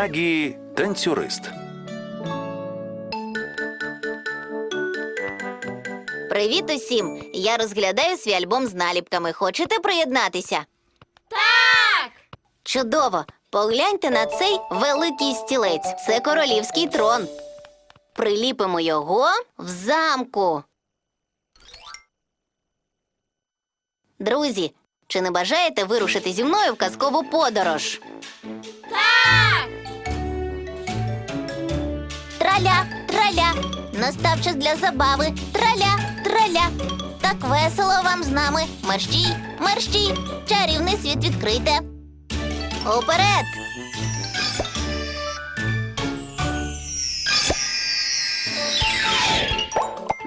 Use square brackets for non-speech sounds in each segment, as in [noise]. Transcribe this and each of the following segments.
Дагі танцюрист. Привіт усім! Я розглядаю свій альбом з наліпками. Хочете приєднатися? Так! Чудово! Погляньте на цей великий стілець. Це королівський трон. Приліпимо його в замку. Друзі, чи не бажаєте вирушити зі мною в казкову подорож? Так! Траля, траля, настав час для забави. Траля, траля. Так весело вам з нами. Мерщій, мерщій, чарівний світ відкрийте. Уперед!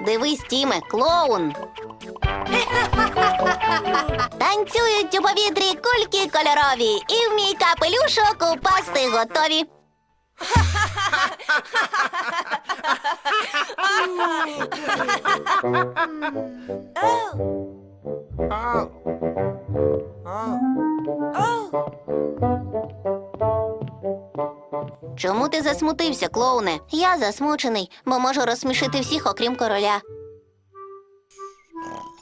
Дивись, Тіме, клоун. [laughs] Танцюють у повітрі кульки кольорові, і в мій капелюшок упасти готові. Чому ти засмутився, клоуне? Я засмучений, бо можу розсмішити всіх, окрім короля.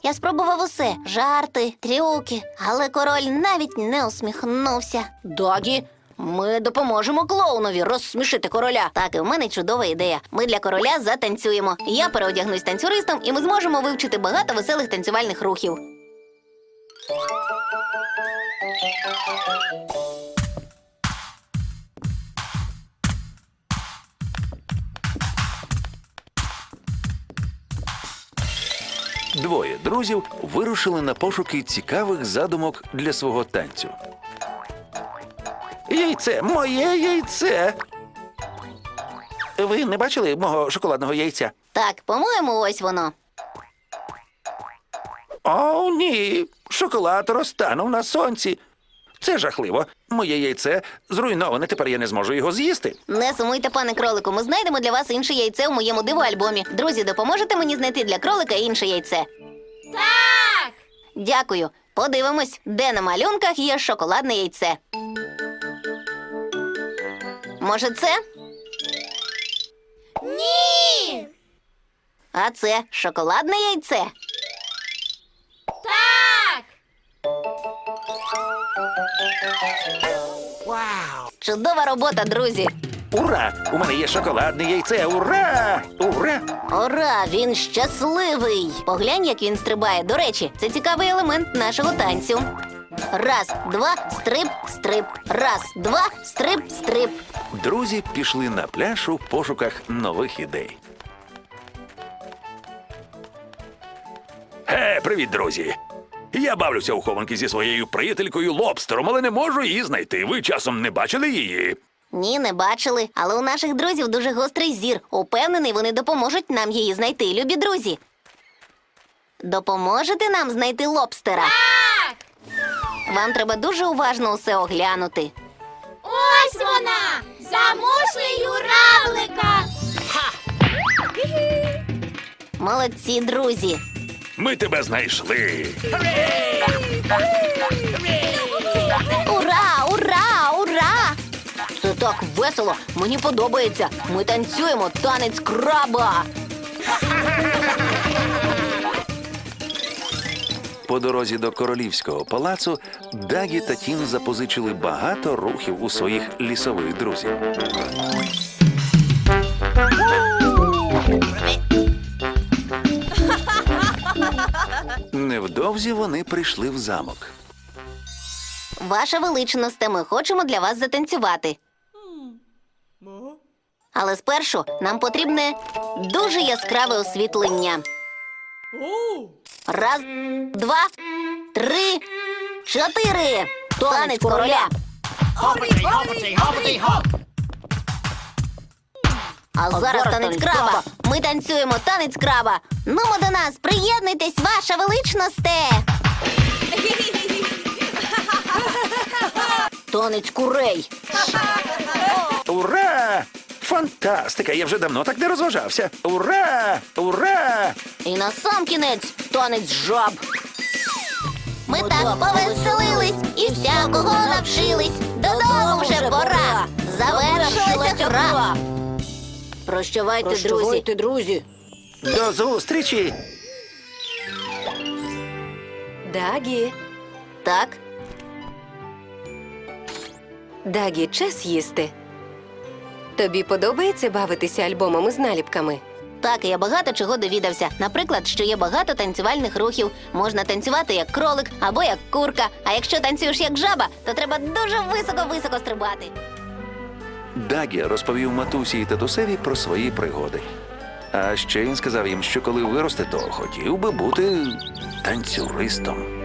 Я спробував усе жарти, трюки, але король навіть не усміхнувся. Дагі, ми допоможемо клоунові розсмішити короля. Так, і в мене чудова ідея. Ми для короля затанцюємо. Я переодягнусь танцюристом, і ми зможемо вивчити багато веселих танцювальних рухів. Двоє друзів вирушили на пошуки цікавих задумок для свого танцю. Яйце, моє яйце. Ви не бачили мого шоколадного яйця? Так, по-моєму, ось воно. О, ні. Шоколад розтанув на сонці. Це жахливо. Моє яйце зруйноване, тепер я не зможу його з'їсти. Не сумуйте, пане кролику. Ми знайдемо для вас інше яйце у моєму диво-альбомі. Друзі, допоможете мені знайти для кролика інше яйце? Так! Дякую. Подивимось, де на малюнках є шоколадне яйце. Може, це? Ні! А це шоколадне яйце. Так! Вау! Чудова робота, друзі. Ура! У мене є шоколадне яйце. Ура! Ура! Ура, він щасливий. Поглянь, як він стрибає. До речі, це цікавий елемент нашого танцю. Раз, два, стрип, стрип. Раз, два, стрип, стрип. Друзі пішли на пляж у пошуках нових ідей. Е, привіт, друзі! Я бавлюся у хованки зі своєю приятелькою лобстером, але не можу її знайти. Ви часом не бачили її? Ні, не бачили. Але у наших друзів дуже гострий зір. Упевнений, вони допоможуть нам її знайти, любі друзі. Допоможете нам знайти лобстера? Вам треба дуже уважно усе оглянути. Ось вона! За мушлею равлика! Молодці, друзі. Ми тебе знайшли. Ура! Ура! Ура! Це так весело! Мені подобається. Ми танцюємо танець краба. По дорозі до королівського палацу Дагі та Тін запозичили багато рухів у своїх лісових друзів. Невдовзі вони прийшли в замок. Ваша величність, ми хочемо для вас затанцювати. Але спершу нам потрібне дуже яскраве освітлення. Раз, два, три, чотири. Танець короля. А зараз танець краба. Ми танцюємо танець краба. Нумо до нас, приєднуйтесь, ваша величносте. [laughs] Танець курей. Ура! Фантастика! Я вже давно так не розважався. Ура! Ура! І на сам кінець танець жаб. Ми так повеселились і всякого навчились. Додому вже пора. Завершилася гра. Прощавайте, друзі. друзі. До зустрічі! Дагі, Так, Дагі, час їсти. Тобі подобається бавитися альбомами з наліпками? так, я багато чого довідався. Наприклад, що є багато танцювальних рухів. Можна танцювати як кролик або як курка. А якщо танцюєш як жаба, то треба дуже високо-високо стрибати. Дагі розповів матусі і татусеві про свої пригоди. А ще він сказав їм, що коли виросте, то хотів би бути танцюристом.